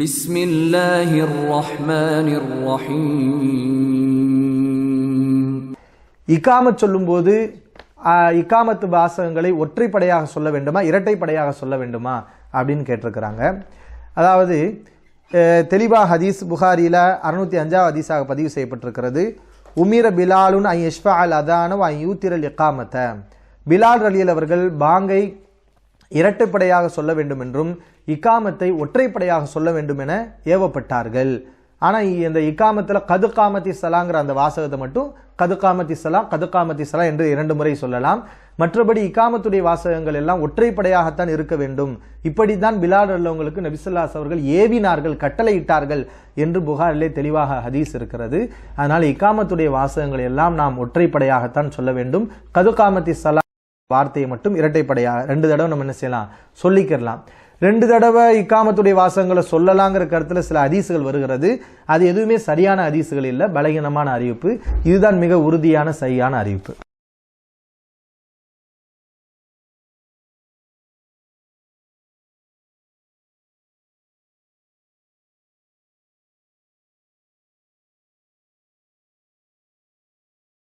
بسم الله الرحمن الرحيم இக்காமத் சொல்லும்போது ஆ, இக்காமத்து வாசகங்களை ஒற்றைப்படையாக சொல்ல வேண்டுமா இரட்டைப்படையாக சொல்ல வேண்டுமா அப்படின்னு கேட்டிருக்கிறாங்க அதாவது அஹ், தெளிவா ஹதீஸ் புகாரியில் அறுநூத்தி அஞ்சாவது ஹதீஸாக பதிவு செய்யப்பட்டிருக்கிறது உமீர பிலாலுன் ஐ இஷ்ஃபா அல் அதானு ஐ யூத்திரல் இக்காமத்த பிலால் ரலியல் அவர்கள் பாங்கை இரட்டைப்படையாக சொல்ல வேண்டும் என்றும் இக்காமத்தை ஒற்றைப்படையாக சொல்ல வேண்டும் என ஏவப்பட்டார்கள் ஆனால் இந்த இக்காமத்துல கதுகாமத்தி சலாங்கிற அந்த வாசகத்தை மட்டும் கது சலா சலாம் சலா என்று இரண்டு முறை சொல்லலாம். மற்றபடி இக்காமத்துடைய வாசகங்கள் எல்லாம் ஒற்றைப்படையாகத்தான் இருக்க வேண்டும். இப்படித்தான் பிலால் உள்ளவங்களுக்கு நபிசுல்லாஸ் அவர்கள் ஏவினார்கள் கட்டளையிட்டார்கள் என்று புகாரிலே தெளிவாக ஹதீஸ் இருக்கிறது. அதனால் இக்காமத்துடைய வாசகங்கள் எல்லாம் நாம் ஒற்றைப்படையாகத்தான் சொல்ல வேண்டும். கதுகாமத்தி சலா வார்த்தையை மட்டும் இரட்டைப்படையாக ரெண்டு தடவை நம்ம என்ன செய்யலாம்? சொல்லிக்கிறலாம் ரெண்டு தடவை இக்காமத்துடைய வாசகங்களை சொல்லலாங்கிற கருத்துல சில அதிசுகள் வருகிறது. அது எதுவுமே சரியான அதிசுகள் இல்லை பலகீனமான அறிவிப்பு. இதுதான் மிக உறுதியான சரியான அறிவிப்பு.